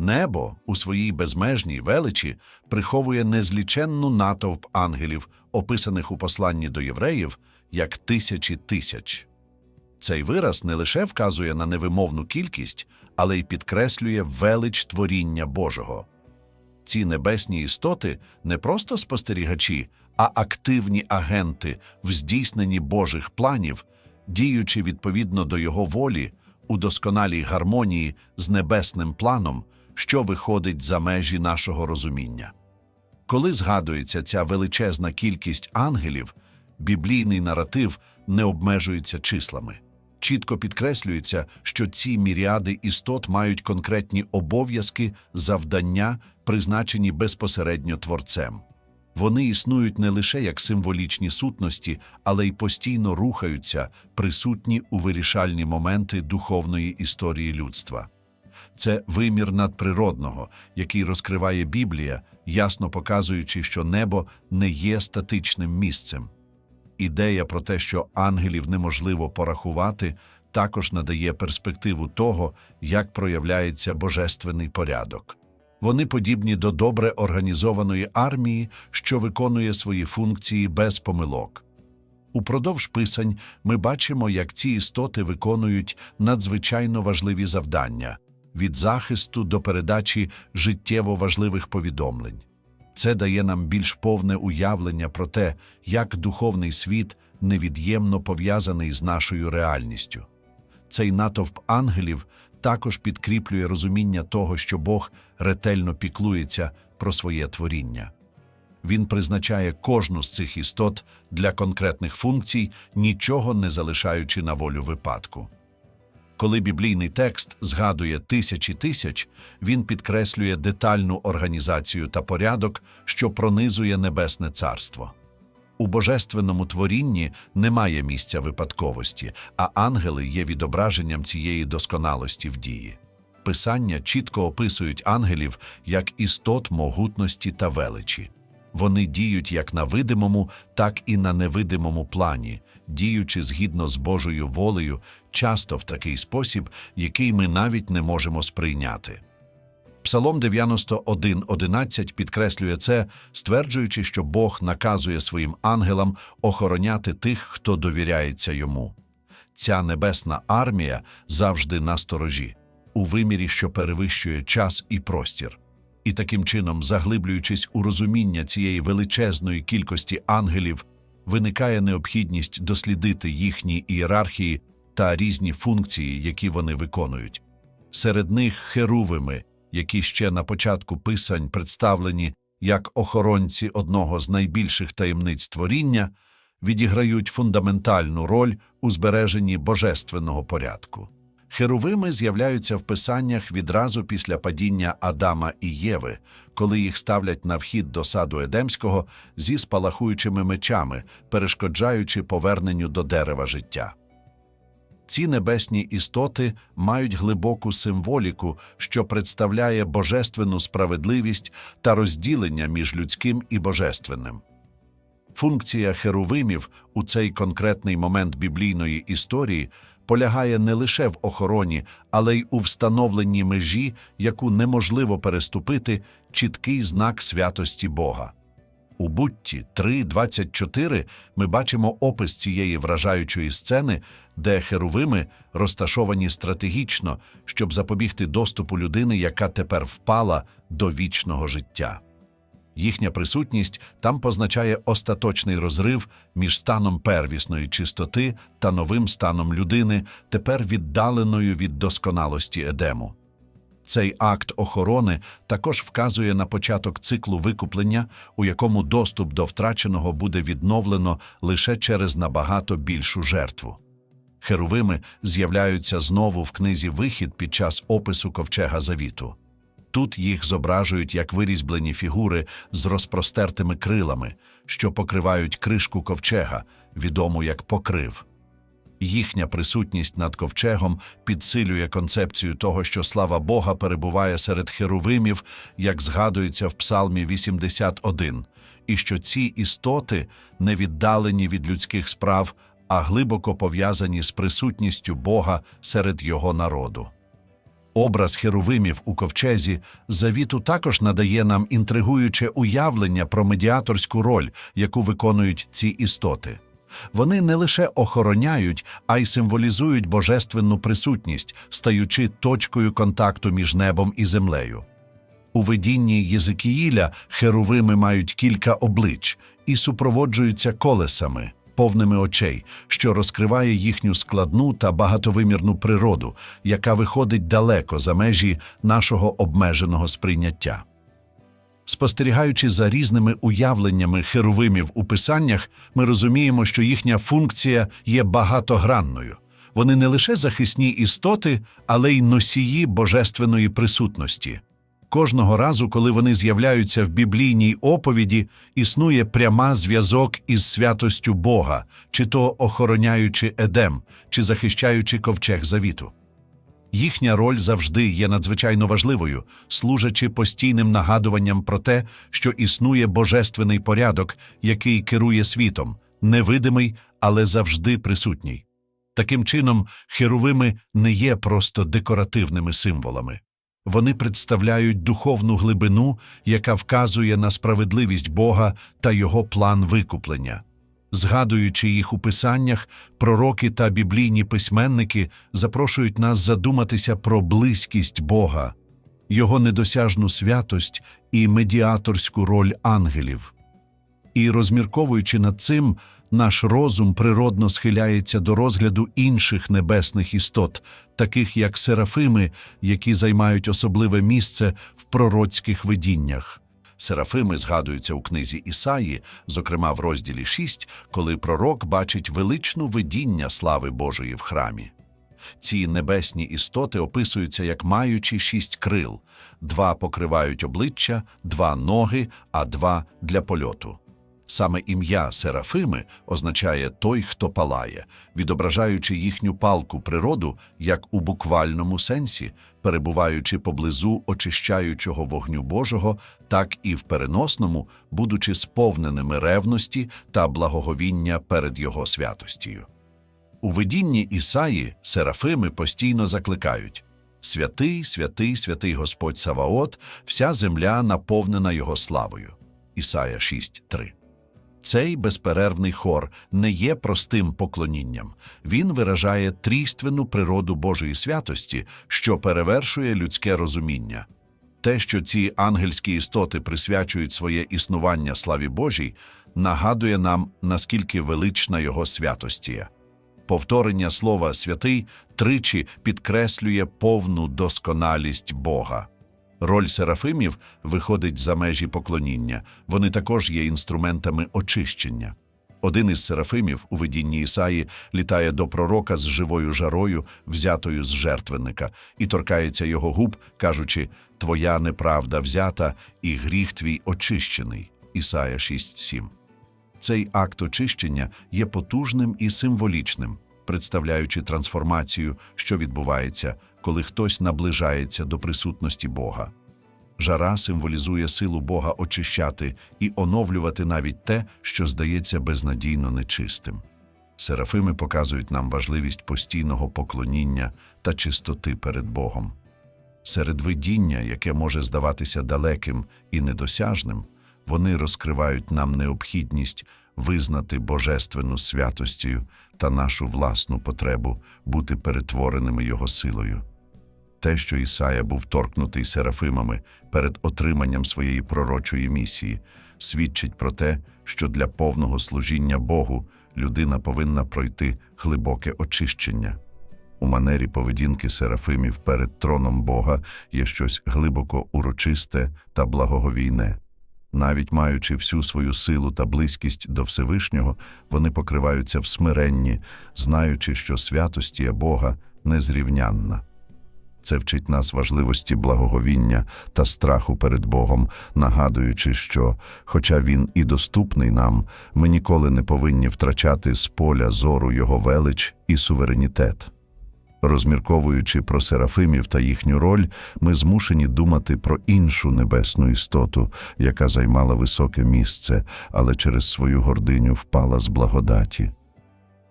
Небо у своїй безмежній величі приховує незліченну натовп ангелів, описаних у посланні до євреїв як тисячі тисяч. Цей вираз не лише вказує на невимовну кількість, але й підкреслює велич творіння Божого. Ці небесні істоти не просто спостерігачі, а активні агенти в здійсненні Божих планів, діючи відповідно до Його волі у досконалій гармонії з небесним планом, що виходить за межі нашого розуміння. Коли згадується ця величезна кількість ангелів, біблійний наратив не обмежується числами. Чітко підкреслюється, що ці міріади істот мають конкретні обов'язки, завдання, призначені безпосередньо творцем. Вони існують не лише як символічні сутності, але й постійно рухаються, присутні у вирішальні моменти духовної історії людства. Це вимір надприродного, який розкриває Біблія, ясно показуючи, що небо не є статичним місцем. Ідея про те, що ангелів неможливо порахувати, також надає перспективу того, як проявляється божественний порядок. Вони подібні до добре організованої армії, що виконує свої функції без помилок. Упродовж писань ми бачимо, як ці істоти виконують надзвичайно важливі завдання від захисту до передачі життєво важливих повідомлень. Це дає нам більш повне уявлення про те, як духовний світ невід'ємно пов'язаний з нашою реальністю. Цей натовп ангелів також підкріплює розуміння того, що Бог ретельно піклується про своє творіння. Він призначає кожну з цих істот для конкретних функцій, нічого не залишаючи на волю випадку. Коли біблійний текст згадує тисячі тисяч, він підкреслює детальну організацію та порядок, що пронизує небесне царство. У божественному творінні немає місця випадковості, а ангели є відображенням цієї досконалості в дії. Писання чітко описують ангелів як істот могутності та величі. Вони діють як на видимому, так і на невидимому плані, діючи згідно з Божою волею, часто в такий спосіб, який ми навіть не можемо сприйняти. Псалом 91.11 підкреслює це, стверджуючи, що Бог наказує своїм ангелам охороняти тих, хто довіряється йому. Ця небесна армія завжди на сторожі, у вимірі, що перевищує час і простір. І таким чином, заглиблюючись у розуміння цієї величезної кількості ангелів, виникає необхідність дослідити їхні ієрархії та різні функції, які вони виконують. Серед них херувими, які ще на початку писань представлені як охоронці одного з найбільших таємниць творіння, відіграють фундаментальну роль у збереженні божественного порядку. Херувими з'являються в писаннях відразу після падіння Адама і Єви, коли їх ставлять на вхід до саду Едемського зі спалахуючими мечами, перешкоджаючи поверненню до дерева життя. Ці небесні істоти мають глибоку символіку, що представляє божественну справедливість та розділення між людським і божественним. Функція херувимів у цей конкретний момент біблійної історії полягає не лише в охороні, але й у встановленні межі, яку неможливо переступити, чіткий знак святості Бога. У Бутті 3.24 ми бачимо опис цієї вражаючої сцени, де херувими розташовані стратегічно, щоб запобігти доступу людини, яка тепер впала до вічного життя. Їхня присутність там позначає остаточний розрив між станом первісної чистоти та новим станом людини, тепер віддаленою від досконалості Едему. Цей акт охорони також вказує на початок циклу викуплення, у якому доступ до втраченого буде відновлено лише через набагато більшу жертву. Херувими з'являються знову в книзі Вихід під час опису ковчега завіту. Тут їх зображують як вирізблені фігури з розпростертими крилами, що покривають кришку ковчега, відому як покрив. Їхня присутність над ковчегом підсилює концепцію того, що слава Бога перебуває серед херувимів, як згадується в Псалмі 81, і що ці істоти не віддалені від людських справ, а глибоко пов'язані з присутністю Бога серед його народу. Образ херовимів у ковчезі завіту також надає нам інтригуюче уявлення про медіаторську роль, яку виконують ці істоти. Вони не лише охороняють, а й символізують божественну присутність, стаючи точкою контакту між небом і землею. У видінні Єзикіїля херовими мають кілька облич і супроводжуються колесами, повними очей, що розкриває їхню складну та багатовимірну природу, яка виходить далеко за межі нашого обмеженого сприйняття. Спостерігаючи за різними уявленнями херовимів у писаннях, ми розуміємо, що їхня функція є багатогранною. Вони не лише захисні істоти, але й носії божественної присутності. Кожного разу, коли вони з'являються в біблійній оповіді, існує пряма зв'язок із святостю Бога, чи то охороняючи Едем, чи захищаючи ковчег завіту. Їхня роль завжди є надзвичайно важливою, служачи постійним нагадуванням про те, що існує божественний порядок, який керує світом, невидимий, але завжди присутній. Таким чином, херовими не є просто декоративними символами. Вони представляють духовну глибину, яка вказує на справедливість Бога та його план викуплення. Згадуючи їх у писаннях, пророки та біблійні письменники запрошують нас задуматися про близькість Бога, його недосяжну святость і медіаторську роль ангелів. І розмірковуючи над цим, наш розум природно схиляється до розгляду інших небесних істот, таких як серафими, які займають особливе місце в пророцьких видіннях. Серафими згадуються у книзі Ісаї, зокрема в розділі 6, коли пророк бачить величну видіння слави Божої в храмі. Ці небесні істоти описуються як маючи шість крил, два покривають обличчя, два ноги, а два для польоту. Саме ім'я Серафими означає той, хто палає, відображаючи їхню палку природу як у буквальному сенсі, перебуваючи поблизу очищаючого вогню Божого, так і в переносному, будучи сповненими ревності та благоговіння перед Його святостію. У видінні Ісаї Серафими постійно закликають Святий, святий, святий Господь Саваот, вся земля наповнена Його славою. Ісая 6.3 цей безперервний хор не є простим поклонінням. Він виражає трійственну природу Божої святості, що перевершує людське розуміння. Те, що ці ангельські істоти присвячують своє існування славі Божій, нагадує нам, наскільки велична його святостія. Повторення слова святий тричі підкреслює повну досконалість Бога. Роль серафимів виходить за межі поклоніння, вони також є інструментами очищення. Один із серафимів у видінні Ісаї літає до пророка з живою жарою, взятою з жертвенника, і торкається його губ, кажучи: Твоя неправда взята, і гріх твій очищений. Ісая 6.7. Цей акт очищення є потужним і символічним, представляючи трансформацію, що відбувається коли хтось наближається до присутності Бога. Жара символізує силу Бога очищати і оновлювати навіть те, що здається безнадійно нечистим. Серафими показують нам важливість постійного поклоніння та чистоти перед Богом. Серед видіння, яке може здаватися далеким і недосяжним, вони розкривають нам необхідність визнати божественну святостю та нашу власну потребу бути перетвореними Його силою. Те, що Ісая був торкнутий серафимами перед отриманням своєї пророчої місії, свідчить про те, що для повного служіння Богу людина повинна пройти глибоке очищення. У манері поведінки серафимів перед троном Бога є щось глибоко урочисте та благоговійне. Навіть маючи всю свою силу та близькість до Всевишнього, вони покриваються в смиренні, знаючи, що святості Бога незрівнянна. Це вчить нас важливості благоговіння та страху перед Богом, нагадуючи, що, хоча Він і доступний нам, ми ніколи не повинні втрачати з поля зору Його велич і суверенітет. Розмірковуючи про серафимів та їхню роль, ми змушені думати про іншу небесну істоту, яка займала високе місце, але через свою гординю впала з благодаті.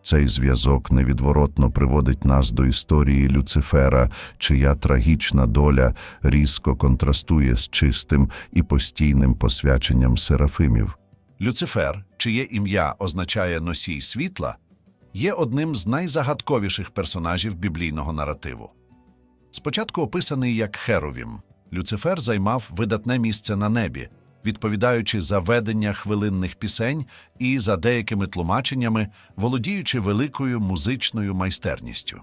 Цей зв'язок невідворотно приводить нас до історії Люцифера, чия трагічна доля різко контрастує з чистим і постійним посвяченням серафимів. Люцифер, чиє ім'я означає носій світла, є одним з найзагадковіших персонажів біблійного наративу. Спочатку описаний як Херовім, Люцифер займав видатне місце на небі, відповідаючи за ведення хвилинних пісень і за деякими тлумаченнями, володіючи великою музичною майстерністю.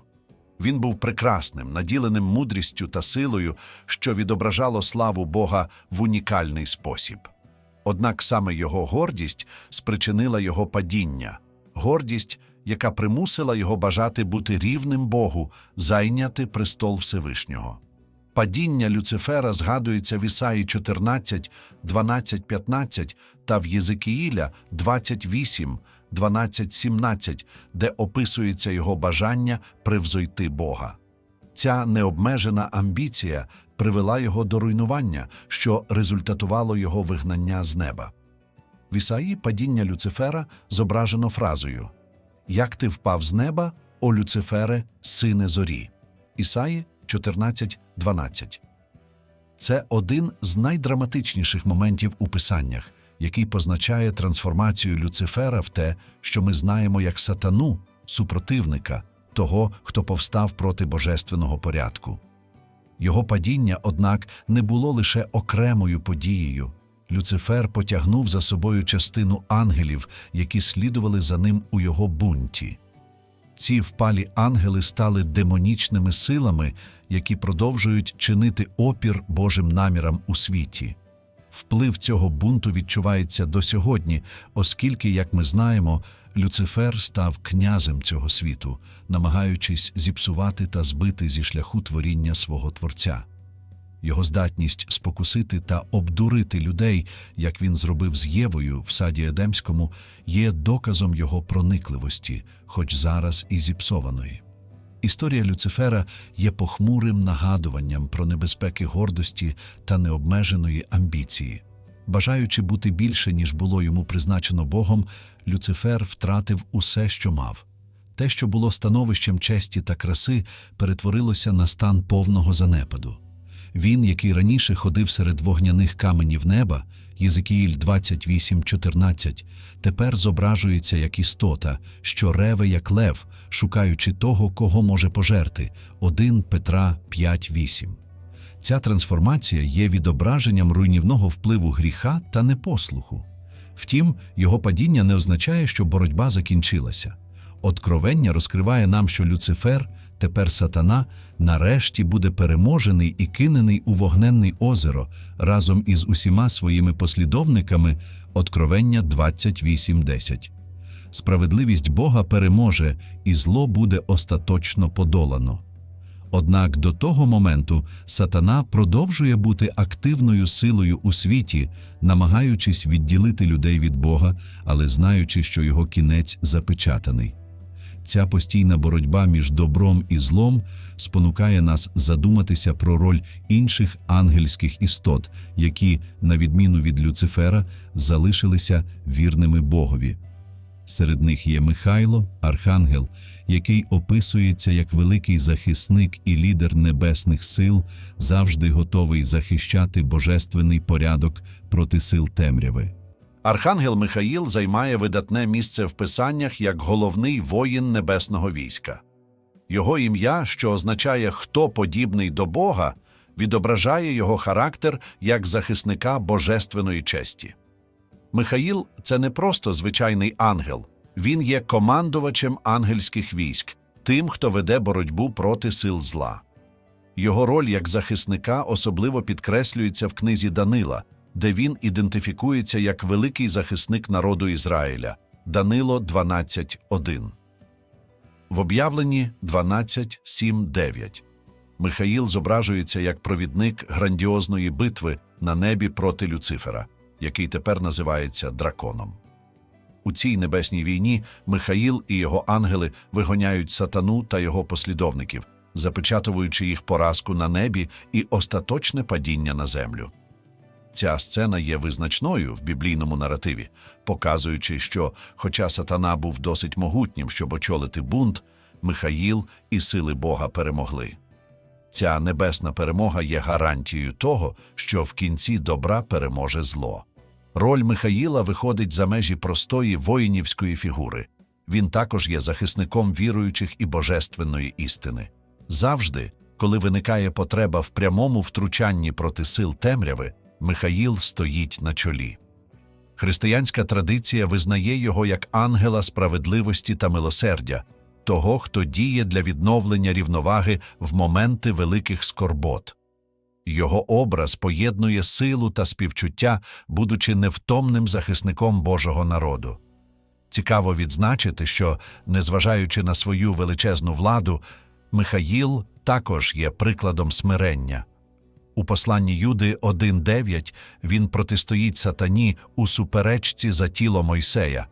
Він був прекрасним, наділеним мудрістю та силою, що відображало славу Бога в унікальний спосіб. Однак саме його гордість спричинила його падіння, гордість, яка примусила його бажати бути рівним Богу, зайняти престол Всевишнього. Падіння Люцифера згадується в Ісаї 14, 12, 15 та в Єзикіїля 28, 12, 17, де описується його бажання привзойти Бога. Ця необмежена амбіція привела його до руйнування, що результатувало його вигнання з неба. В Ісаї падіння Люцифера зображено фразою Як ти впав з неба, о Люцифере, сине зорі. Ісаї 14.12. Це один з найдраматичніших моментів у писаннях, який позначає трансформацію Люцифера в те, що ми знаємо як сатану, супротивника, того, хто повстав проти божественного порядку. Його падіння, однак, не було лише окремою подією. Люцифер потягнув за собою частину ангелів, які слідували за ним у його бунті. Ці впалі ангели стали демонічними силами, які продовжують чинити опір Божим намірам у світі. Вплив цього бунту відчувається до сьогодні, оскільки, як ми знаємо, Люцифер став князем цього світу, намагаючись зіпсувати та збити зі шляху творіння свого Творця. Його здатність спокусити та обдурити людей, як він зробив з Євою в саді Едемському, є доказом його проникливості, хоч зараз і зіпсованої. Історія Люцифера є похмурим нагадуванням про небезпеки гордості та необмеженої амбіції. Бажаючи бути більше, ніж було йому призначено Богом, Люцифер втратив усе, що мав. Те, що було становищем честі та краси, перетворилося на стан повного занепаду. Він, який раніше ходив серед вогняних каменів неба, Єзикіїль 28.14, тепер зображується як істота, що реве як лев, шукаючи того, кого може пожерти. 1 Петра 5.8. Ця трансформація є відображенням руйнівного впливу гріха та непослуху. Втім, його падіння не означає, що боротьба закінчилася. Откровення розкриває нам, що Люцифер, тепер сатана, нарешті буде переможений і кинений у вогненне озеро разом із усіма своїми послідовниками Откровення 28.10. Справедливість Бога переможе, і зло буде остаточно подолано. Однак до того моменту сатана продовжує бути активною силою у світі, намагаючись відділити людей від Бога, але знаючи, що його кінець запечатаний. Ця постійна боротьба між добром і злом спонукає нас задуматися про роль інших ангельських істот, які, на відміну від Люцифера, залишилися вірними Богові. Серед них є Михайло, архангел, який описується як великий захисник і лідер небесних сил, завжди готовий захищати божественний порядок проти сил темряви. Архангел Михаїл займає видатне місце в писаннях як головний воїн небесного війська. Його ім'я, що означає хто подібний до Бога, відображає його характер як захисника божественної честі. Михаїл це не просто звичайний ангел, він є командувачем ангельських військ, тим, хто веде боротьбу проти сил зла. Його роль як захисника особливо підкреслюється в книзі Данила, де він ідентифікується як великий захисник народу Ізраїля Данило 12.1. В об'явленні 12.7.9 Михаїл зображується як провідник грандіозної битви на небі проти Люцифера, який тепер називається драконом. У цій небесній війні Михаїл і його ангели вигоняють сатану та його послідовників, запечатуючи їх поразку на небі і остаточне падіння на землю. Ця сцена є визначною в біблійному наративі, показуючи, що, хоча сатана був досить могутнім, щоб очолити бунт, Михаїл і сили Бога перемогли. Ця небесна перемога є гарантією того, що в кінці добра переможе зло. Роль Михаїла виходить за межі простої воїнівської фігури. Він також є захисником віруючих і божественної істини. Завжди, коли виникає потреба в прямому втручанні проти сил темряви, Михаїл стоїть на чолі. Християнська традиція визнає його як ангела справедливості та милосердя, того, хто діє для відновлення рівноваги в моменти великих скорбот. Його образ поєднує силу та співчуття, будучи невтомним захисником Божого народу. Цікаво відзначити, що, незважаючи на свою величезну владу, Михаїл також є прикладом смирення. У посланні Юди 1.9 він протистоїть сатані у суперечці за тіло Мойсея.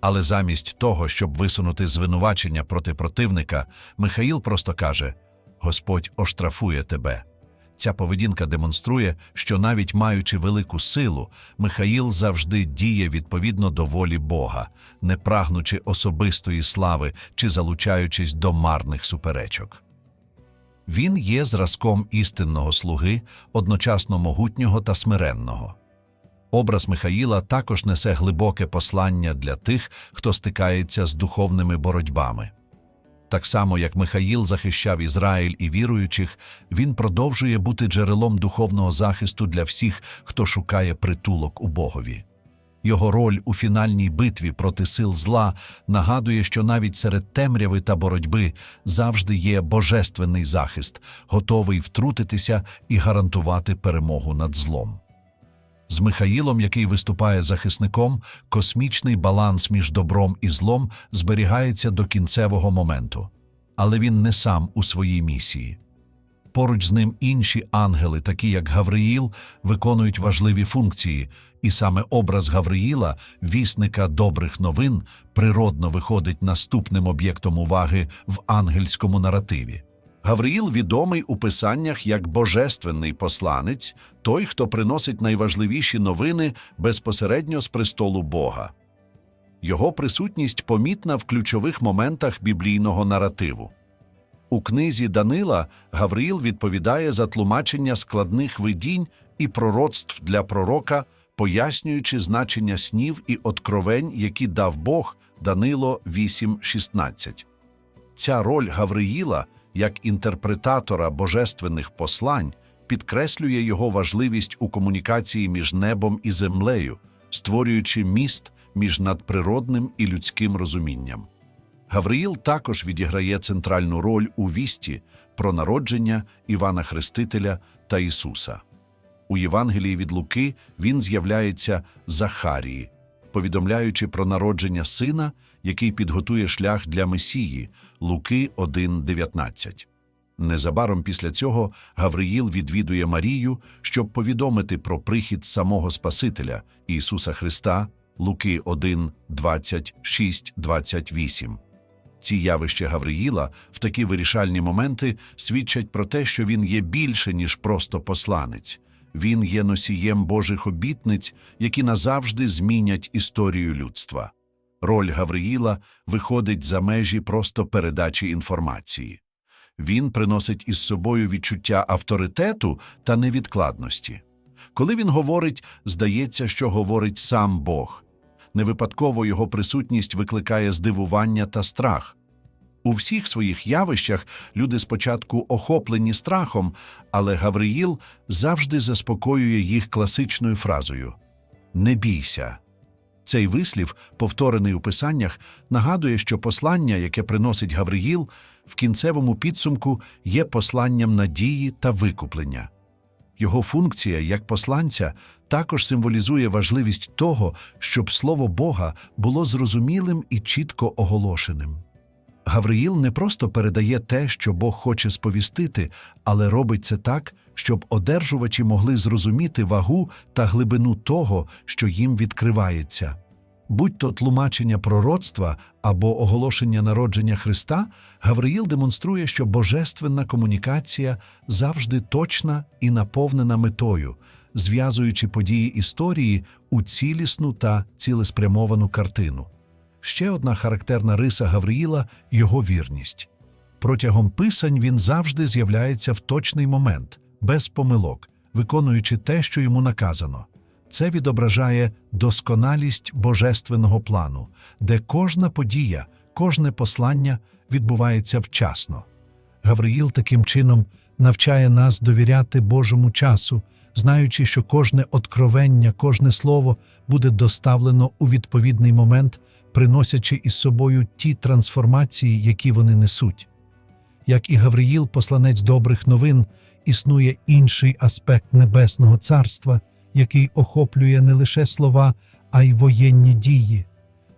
Але замість того, щоб висунути звинувачення проти противника, Михаїл просто каже: Господь оштрафує тебе. Ця поведінка демонструє, що навіть маючи велику силу, Михаїл завжди діє відповідно до волі Бога, не прагнучи особистої слави чи залучаючись до марних суперечок. Він є зразком істинного слуги, одночасно могутнього та смиренного. Образ Михаїла також несе глибоке послання для тих, хто стикається з духовними боротьбами. Так само, як Михаїл захищав Ізраїль і віруючих, він продовжує бути джерелом духовного захисту для всіх, хто шукає притулок у Богові. Його роль у фінальній битві проти сил зла нагадує, що навіть серед темряви та боротьби завжди є божественний захист, готовий втрутитися і гарантувати перемогу над злом. З Михаїлом, який виступає захисником, космічний баланс між добром і злом зберігається до кінцевого моменту. Але він не сам у своїй місії. Поруч з ним інші ангели, такі як Гавриїл, виконують важливі функції, і саме образ Гавриїла, вісника добрих новин, природно виходить наступним об'єктом уваги в ангельському наративі. Гавриїл відомий у писаннях як божественний посланець, той, хто приносить найважливіші новини безпосередньо з престолу Бога. Його присутність помітна в ключових моментах біблійного наративу. У книзі Данила Гавриїл відповідає за тлумачення складних видінь і пророцтв для пророка, пояснюючи значення снів і откровень, які дав Бог Данило 8.16. Ця роль Гавриїла як інтерпретатора божественних послань підкреслює його важливість у комунікації між небом і землею, створюючи міст між надприродним і людським розумінням. Гавриїл також відіграє центральну роль у вісті про народження Івана Хрестителя та Ісуса. У Євангелії від Луки він з'являється Захарії, повідомляючи про народження сина, який підготує шлях для Месії Луки 1.19. Незабаром після цього Гавриїл відвідує Марію, щоб повідомити про прихід самого Спасителя Ісуса Христа Луки 1, 26, 28. Ці явища Гавриїла в такі вирішальні моменти свідчать про те, що він є більше, ніж просто посланець. Він є носієм Божих обітниць, які назавжди змінять історію людства. Роль Гавриїла виходить за межі просто передачі інформації. Він приносить із собою відчуття авторитету та невідкладності. Коли він говорить, здається, що говорить сам Бог. Невипадково його присутність викликає здивування та страх. У всіх своїх явищах люди спочатку охоплені страхом, але Гавриїл завжди заспокоює їх класичною фразою Не бійся. Цей вислів, повторений у писаннях, нагадує, що послання, яке приносить Гавриїл, в кінцевому підсумку є посланням надії та викуплення. Його функція як посланця також символізує важливість того, щоб слово Бога було зрозумілим і чітко оголошеним. Гавриїл не просто передає те, що Бог хоче сповістити, але робить це так, щоб одержувачі могли зрозуміти вагу та глибину того, що їм відкривається. Будь то тлумачення пророцтва або оголошення народження Христа, Гавриїл демонструє, що божественна комунікація завжди точна і наповнена метою, зв'язуючи події історії у цілісну та цілеспрямовану картину. Ще одна характерна риса Гавриїла його вірність. Протягом писань він завжди з'являється в точний момент, без помилок, виконуючи те, що йому наказано. Це відображає досконалість божественного плану, де кожна подія, кожне послання відбувається вчасно. Гавриїл таким чином навчає нас довіряти Божому часу, знаючи, що кожне откровення, кожне слово буде доставлено у відповідний момент, приносячи із собою ті трансформації, які вони несуть. Як і Гавриїл, посланець добрих новин, існує інший аспект Небесного Царства, який охоплює не лише слова, а й воєнні дії.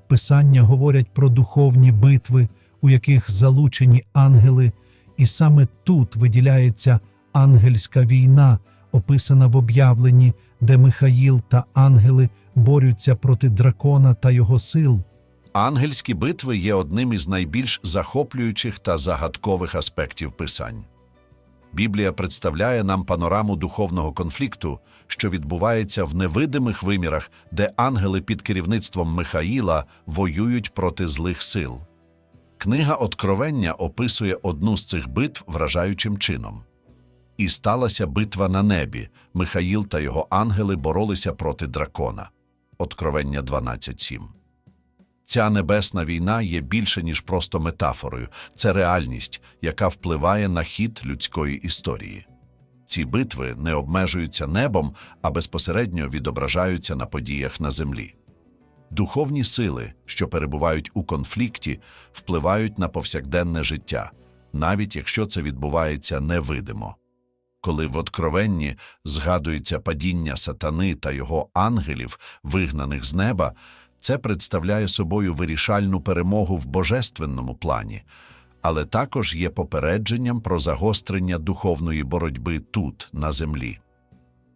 Писання говорять про духовні битви, у яких залучені ангели, і саме тут виділяється ангельська війна, описана в об'явленні, де Михаїл та ангели борються проти дракона та його сил. Ангельські битви є одним із найбільш захоплюючих та загадкових аспектів писань. Біблія представляє нам панораму духовного конфлікту, що відбувається в невидимих вимірах, де ангели під керівництвом Михаїла воюють проти злих сил. Книга Откровення описує одну з цих битв вражаючим чином. І сталася битва на небі. Михаїл та його ангели боролися проти дракона. Откровення 12.7. Ця небесна війна є більше, ніж просто метафорою, це реальність, яка впливає на хід людської історії. Ці битви не обмежуються небом, а безпосередньо відображаються на подіях на землі. Духовні сили, що перебувають у конфлікті, впливають на повсякденне життя, навіть якщо це відбувається невидимо. Коли в Откровенні згадується падіння сатани та його ангелів, вигнаних з неба, це представляє собою вирішальну перемогу в божественному плані, але також є попередженням про загострення духовної боротьби тут, на землі.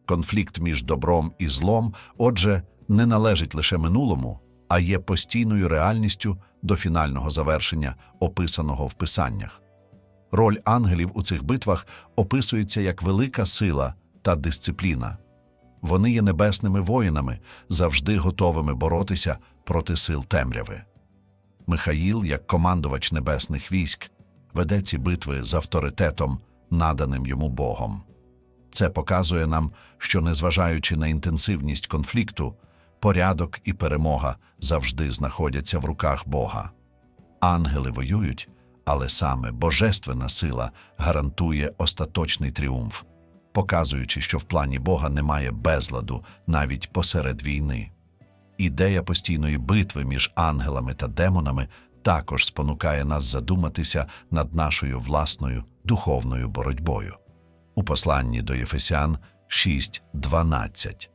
Конфлікт між добром і злом, отже, не належить лише минулому, а є постійною реальністю до фінального завершення, описаного в писаннях. Роль ангелів у цих битвах описується як велика сила та дисципліна. Вони є небесними воїнами, завжди готовими боротися проти сил темряви. Михаїл, як командувач небесних військ, веде ці битви з авторитетом, наданим йому Богом. Це показує нам, що, незважаючи на інтенсивність конфлікту, порядок і перемога завжди знаходяться в руках Бога. Ангели воюють, але саме божественна сила гарантує остаточний тріумф показуючи, що в плані Бога немає безладу навіть посеред війни. Ідея постійної битви між ангелами та демонами також спонукає нас задуматися над нашою власною духовною боротьбою. У посланні до Єфесян 6.12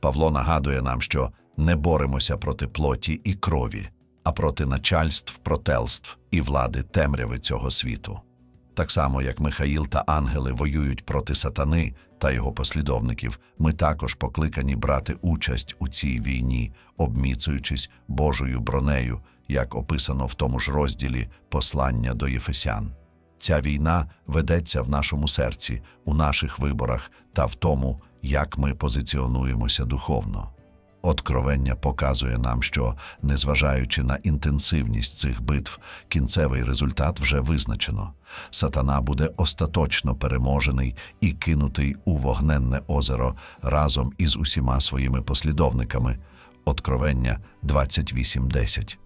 Павло нагадує нам, що не боремося проти плоті і крові, а проти начальств, протелств і влади темряви цього світу так само як Михаїл та ангели воюють проти сатани та його послідовників, ми також покликані брати участь у цій війні, обміцуючись Божою бронею, як описано в тому ж розділі послання до Єфесян. Ця війна ведеться в нашому серці, у наших виборах та в тому, як ми позиціонуємося духовно. Откровення показує нам, що, незважаючи на інтенсивність цих битв, кінцевий результат вже визначено. Сатана буде остаточно переможений і кинутий у вогненне озеро разом із усіма своїми послідовниками. Откровення 28.10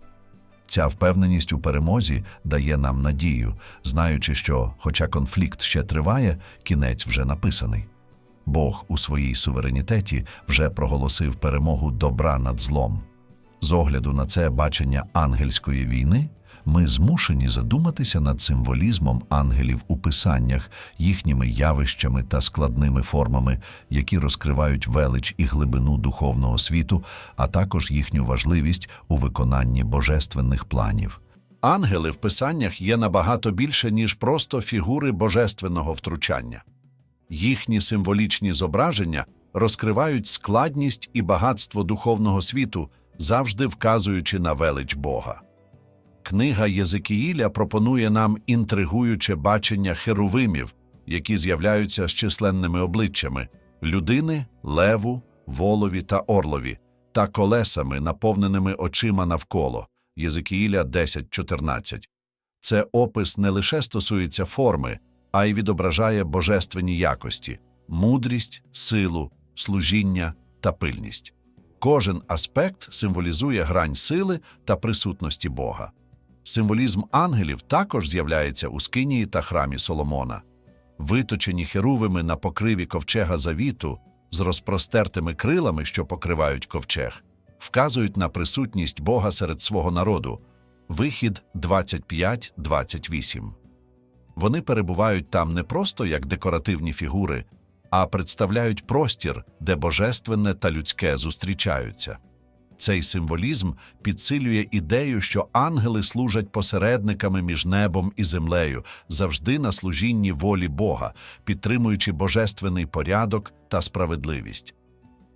Ця впевненість у перемозі дає нам надію, знаючи, що, хоча конфлікт ще триває, кінець вже написаний. Бог у своїй суверенітеті вже проголосив перемогу добра над злом. З огляду на це бачення ангельської війни, ми змушені задуматися над символізмом ангелів у писаннях, їхніми явищами та складними формами, які розкривають велич і глибину духовного світу, а також їхню важливість у виконанні божественних планів. Ангели в писаннях є набагато більше, ніж просто фігури божественного втручання. Їхні символічні зображення розкривають складність і багатство духовного світу, завжди вказуючи на велич Бога. Книга Єзекіїля пропонує нам інтригуюче бачення херувимів, які з'являються з численними обличчями, людини, леву, волові та орлові, та колесами, наповненими очима навколо. Єзикіїля 10.14. Це опис не лише стосується форми, а й відображає божественні якості мудрість, силу, служіння та пильність. Кожен аспект символізує грань сили та присутності Бога. Символізм ангелів також з'являється у скинії та храмі Соломона. Виточені херувими на покриві ковчега завіту з розпростертими крилами, що покривають ковчег, вказують на присутність Бога серед свого народу. Вихід 25-28. Вони перебувають там не просто як декоративні фігури, а представляють простір, де божественне та людське зустрічаються. Цей символізм підсилює ідею, що ангели служать посередниками між небом і землею, завжди на служінні волі Бога, підтримуючи божественний порядок та справедливість.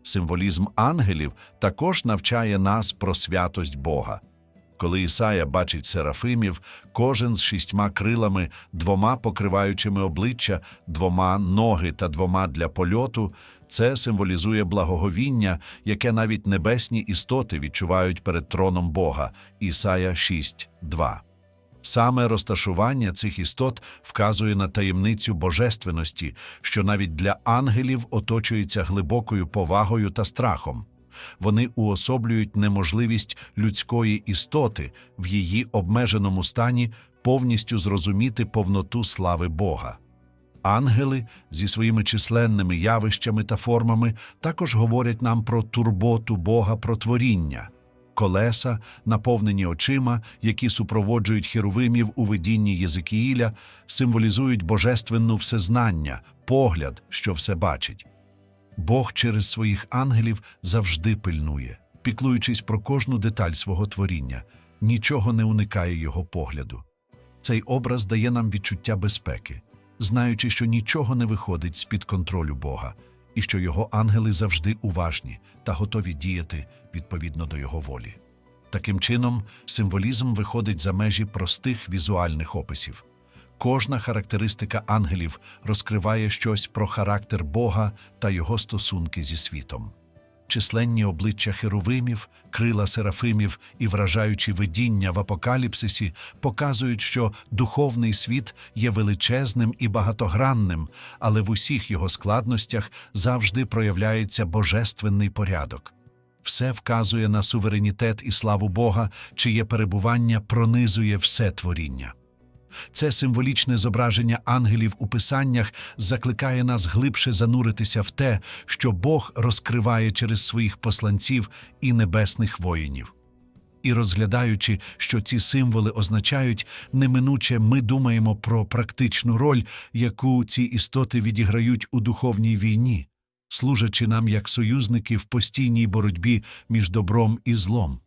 Символізм ангелів також навчає нас про святость Бога. Коли Ісая бачить серафимів, кожен з шістьма крилами, двома покриваючими обличчя, двома ноги та двома для польоту, це символізує благоговіння, яке навіть небесні істоти відчувають перед троном Бога. Ісая 6.2. Саме розташування цих істот вказує на таємницю божественності, що навіть для ангелів оточується глибокою повагою та страхом. Вони уособлюють неможливість людської істоти в її обмеженому стані повністю зрозуміти повноту слави Бога. Ангели зі своїми численними явищами та формами також говорять нам про турботу Бога про творіння. Колеса, наповнені очима, які супроводжують херовимів у видінні Єзикіїля, символізують божественну всезнання, погляд, що все бачить. Бог через своїх ангелів завжди пильнує, піклуючись про кожну деталь свого творіння, нічого не уникає його погляду. Цей образ дає нам відчуття безпеки, знаючи, що нічого не виходить з-під контролю Бога, і що його ангели завжди уважні та готові діяти відповідно до його волі. Таким чином, символізм виходить за межі простих візуальних описів. Кожна характеристика ангелів розкриває щось про характер Бога та його стосунки зі світом. Численні обличчя херовимів, крила серафимів і вражаючі видіння в апокаліпсисі показують, що духовний світ є величезним і багатогранним, але в усіх його складностях завжди проявляється божественний порядок. Все вказує на суверенітет і славу Бога, чиє перебування пронизує все творіння. Це символічне зображення ангелів у писаннях закликає нас глибше зануритися в те, що Бог розкриває через своїх посланців і небесних воїнів. І розглядаючи, що ці символи означають, неминуче ми думаємо про практичну роль, яку ці істоти відіграють у духовній війні, служачи нам як союзники в постійній боротьбі між добром і злом.